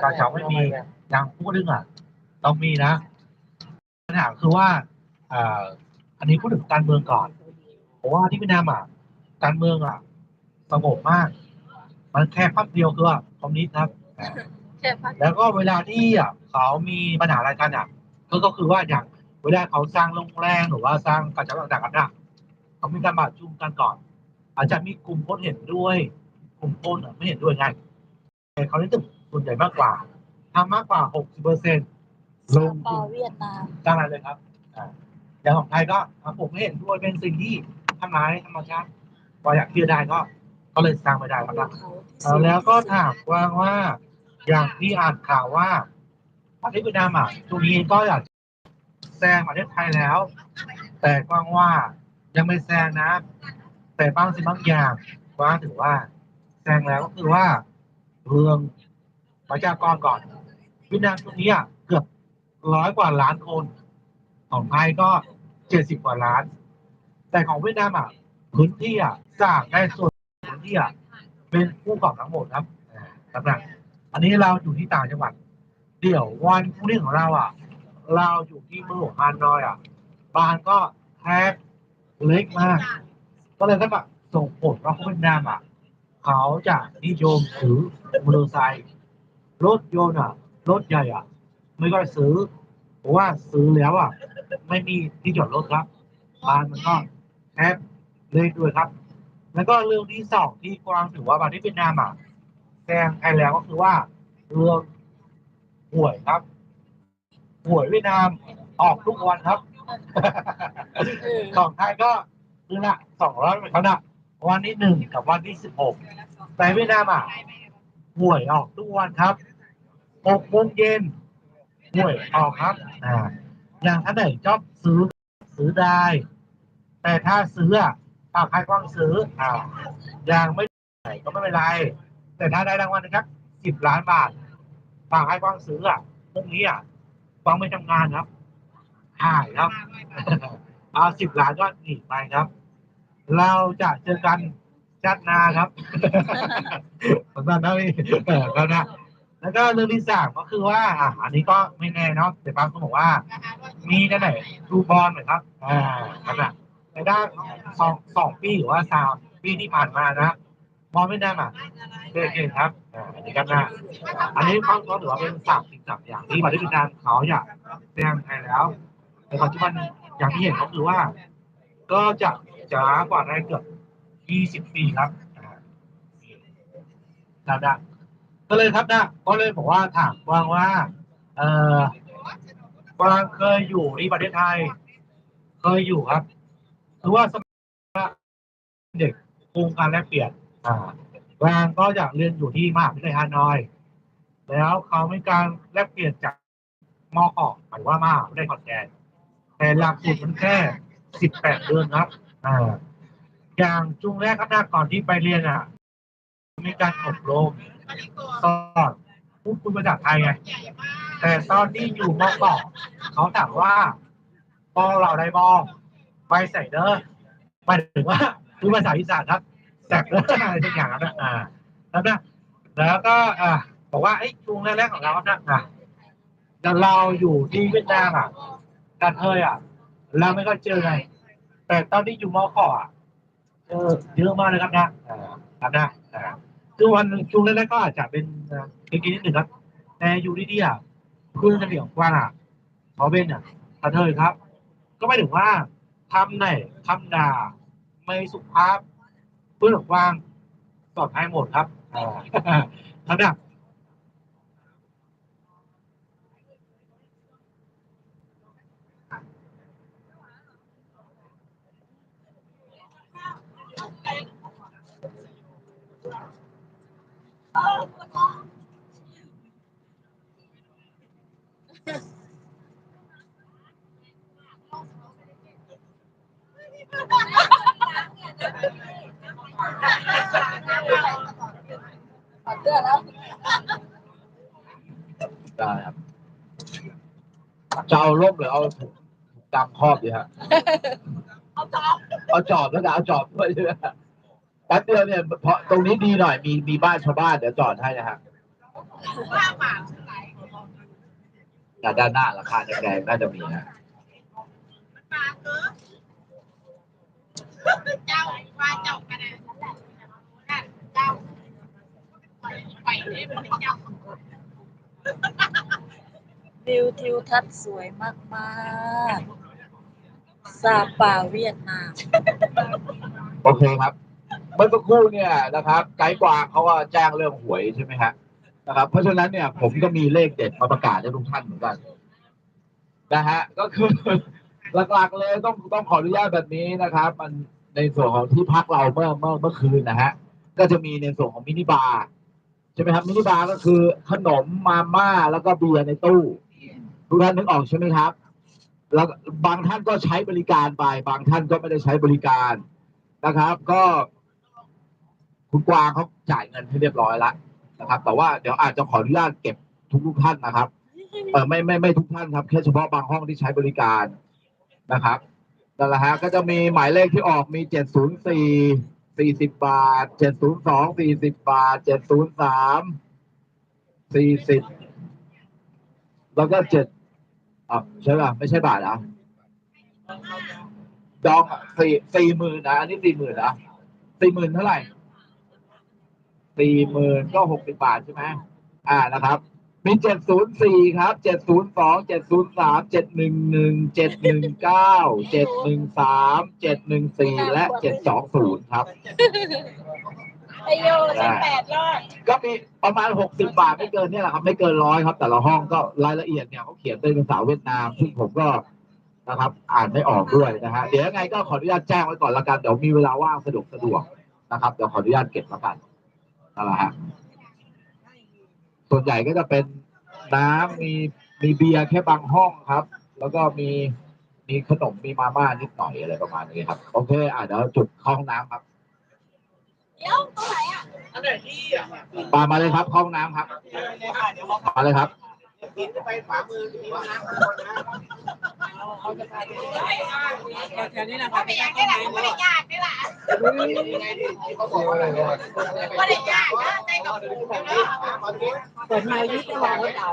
กาเฉาไม่มีอย่างพูดถึงอะต้องมีนะปัญหาคือว่าอ่าอันนี้พูดถึงการเมืองก่อนเพราะว่าที่เวียดนามอะการเมืองอะสงบมาก มันแค่พักเดียวคือว่าคอมมิวนิสต์ครับอ่าแค่พักแล้วก็เวลาที่อะเขามีปัญหาอะไรกันอะก็ก็คือว่าอย่างเวลาเขาสร้างโรงแรมหรือว่าสร้างกระจกต่างๆกันอะเขามีการประชุมกันก่อน อาจจะมีกลุ่มคนเห็นด้วย กลุ่มคนอะไม่เห็นด้วยไงแต่เขาได้ตึก ส่วนใหญ่มากกว่าทำมากกว่า 60เปอร์เซ็นต์ลงต่ทุอนเวียดนามสร้างอะไรเลยครับอ่าอย่างของไทยก็อะผมไม่เห็นด้วยเป็นสิ่งที่ทำร้ายธรรมชาติพออยากเชื่อได้ก็ ก็เลยสร้างไม่ได้ครับเอาแล้วก็ถามกว้างว่าอย่างที่อ่านข่าวว่าประเทศเวียดนามอะช่วงนี้ก็อยากแซงประเทศไทยแล้ว แต่กว้างว่ายังไม่แซงนะ แต่บางสิ่งบางอย่างกว้างถือว่า แซงแล้วก็คือว่า เรื่อง ประชากรก่อนเวียดนามช่วงนี้อะเกือบร้อยกว่าล้านคน ของไทยก็เจ็ดสิบกว่าล้าน แต่ของเวียดนามอะพื้นที่อะสร้างได้ส่วนพื้นที่อะเป็นผู้ประกอทั้งหมดครับอ่าสำหรับอันนี้เราอยู่ที่ต่างจังหวัด เดี๋ยววันพรุ่งนี้ของเราอะ เราอยู่ที่เมืองหลวงฮานอยอะบ้านก็แคบเล็กมาก ก็เลยถ้าแบบส่งผลว่าคนเวียดนามอะ เขาจะนิยมถือมอเตอร์ไซค์ รถยนต์อะ รถใหญ่อะ ไม่ก็ซื้อเพราะว่าซื้อแล้วอะ ไม่มีที่จอดรถครับบ้านมันก็แคบเล็กด้วยครับ แล้วก็เรื่องที่สองที่กวางถือว่าประเทศเวียดนามอะแซงไทยแล้วก็คือว่าเรื่องหวยครับหวยเวียดนามออกทุกวันครับเองไทยก็คือละสองร้อยเขานะวันที่หนึ่งกับวันที่สิบหกแต่เวียดนามอะหวยออกทุกวันครับ หกโมงเย็นห่วยออกครับอ่าอย่างท่านไหนชอบซื้อซื้อได้ แต่ถ้าซื้ออะฝากใครกว้างซื้ออ่าอย่างไม่ได้ก็ไม่เป็นไร แต่ถ้าได้รางวัลนะครับสิบล้านบาทฝากให้กว้างซื้ออะพรุ่งนี้อะกว้างไม่ทำงานครับหายครับเอาสิบล้านก็หนีไปครับ เราจะเจอกันจัดนาครับสำหรับนะพี่เออแล้วนะ แล้วก็เรื่องที่สามก็คือว่าอะอันนี้ก็ไม่แน่เนาะแต่บางคนบอกว่า มีนั่นไหนดูบอลหน่อยครับ อ่าครับนะในด้านสองสองปีหรือว่าสามปีที่ผ่านมานะบอลไม่ได้มาเด่นเด่นครับอ่าอันนี้กันนะอันนี้ก็ถือว่าเป็นสามสิ่งสามอย่างที่ประเทศเวีนามเขาอยากแสดงไทยแล้วในปัจจุบันอย่างที่เห็นก็คือว่า ก็จะช้ากว่าได้เกือบยี่สิบปีครับอ่าครับนะ ก็เลยครับนะก็เลยบอกว่าถามกวางว่า เออกวางเคยอยู่ที่ประเทศไทย เคยอยู่ครับคือว่าสมัยเด็กโครงการแลกเปลี่ยน อ่ากวางก็อยากเรียนอยู่ที่มหาวิทยาลัยฮานอย แล้วเขาไม่การแลกเปลี่ยนจากมอออกหมายว่ามาวิทยาลัยขอนแก่นแต่หลักสูตรมันแค่สิบแปดเดือนครับ อ่า อย่างจุงแรกครับนะก่อนที่ไปเรียนอะ มีการอบรม สอนพูดคุยภาษาไทยไงแต่ตอนที่อยู่มอปอเขาถามว่าปอเราได้บองไปใส่เด้อหมายถึงว่าคือภาษาอีสานครับแสกเด้ออะไรสักอย่างนะอ่าแล้วนะแล้วก็อ่าบอกว่าไอ้ช่วงแรกๆของเราครับนะอะเราอยู่ที่เวียดนามอะกันเทยอะเราไม่ก็เจอไงแต่ตอนที่อยู่มอขออะเจอเยอะมากเลยครับนะอ่าครับนะอ่า คือวันช่วงแรกๆก็อาจจะเป็นอ่าเกๆนิดหนึ่งครับ แต่อยู่ดีๆอะเพื่อนกันเดี่ยวกว้างอะเขาเป็นอะกระเทยครับ ก็ไม่ถึงว่าทำไหนคำด่า ไม่สุภาพ เพื่อนของกว้างตอบให้หมดครับอ่าครับนะ ถอดเสื้อแล้วได้ครับจะเอาร่มหรือเอาถุงดำครอบดีฮะ เอาจอบเอาจอบแล้วจะเอาจอบด้วยใช่ไหมแป๊บเดียวเนี่ยเพราะตรงนี้ดีหน่อยมีมีบ้านชาวบ้านเดี๋ยวจอดให้นะฮะแต่ ด้านหน้าราคาแดงๆน่าจะมีนะเจ้าว่าเจ้ากันนะเจ้าไปนี่เป็นเจ้าวิวทิวทัศน์สวยมากๆซาปาเวียดนาม โอเคครับ เมื่อสักครู่เนี่ยนะครับ ไกด์กวางเขาก็แจ้งเรื่องหวยใช่ไหมฮะ นะครับ เพราะฉะนั้นเนี่ยผมก็มีเลขเด็ดมาประกาศให้ทุกท่านเหมือนกันนะฮะก็คือหลักๆเลยต้องต้องขออนุญาตแบบนี้นะครับ มันในส่วนของที่พักเราเมื่อเมื่อเมื่อคืนนะฮะก็จะมีในส่วนของมินิบาร์ใช่ไหมครับมินิบาร์ก็คือขนมมาม่าแล้วก็เบียร์ในตู้ทุกท่านนึกออกใช่ไหมครับ แล้วบางท่านก็ใช้บริการไป บางท่านก็ไม่ได้ใช้บริการนะครับ ก็ คุณกวางเขาจ่ายเงินให้เรียบร้อยแล้ว นะครับ แต่ว่าเดี๋ยวอาจจะขออนุญาตเก็บทุกทุกท่านนะครับเออไม่ไม่ไม่ทุกท่านครับแค่เฉพาะบางห้องที่ใช้บริการนะครับนั่นแหละฮะก็จะมีหมายเลขที่ออกมีเจ็ดศูนย์สี่สี่สิบบาทเจ็ดศูนย์สองสี่สิบบาทเจ็ดศูนย์สามสี่สิบแล้วก็เจ็ดอะใช่ป่ะไม่ใช่บาทอะดองสี่สี่หมื่นนะอันนี้สี่หมื่นนะสี่หมื่นเท่าไหร่ สี่หมื่นก็หกสิบบาทใช่ไหมอ่านะครับ มีเจ็ดศูนย์สี่ครับเจ็ดศูนย์สองเจ็ดศูนย์สามเจ็ดหนึ่งหนึ่งเจ็ดหนึ่งเก้าเจ็ดหนึ่งสามเจ็ดหนึ่งสี่และเจ็ดสองศูนย์ครับ ไอโยสิบแปดรอดก็มีประมาณหกสิบาทไม่เกินเนี่ยแหละครับไม่เกินร้อยครับ แต่ละห้องก็รายละเอียดเนี่ยเขาเขียนเป็นภาษาเวียดนามซึ่งผมก็นะครับ อ่านไม่ออกด้วยนะฮะเดี๋ยวยังไงก็ขออนุญาตแจ้งไว้ก่อนละกันเดี๋ยวมีเวลาว่างสะดวกสะดวกนะครับเดี๋ยวขออนุญาตเก็บละกัน นั่นแหละฮะส่วนใหญ่ก็จะเป็นน้ำมีมีเบียร์แค่บางห้องครับ แล้วก็มีมีขนมมีมาม่านิดหน่อยอะไรประมาณนี้ครับ โอเคอะเดี๋ยวจุดเข้าห้องน้ำครับเดี๋ยวตรงไหนอะปามาเลยครับเข้าห้องน้ำครับมาเลยครับแถวนี้นะไม่ยากนี่แหละไม่ได้ยากนี่แหละไม่ ได้ยากนะใจกับเปิดไมค์วิทย์วางไว้เดา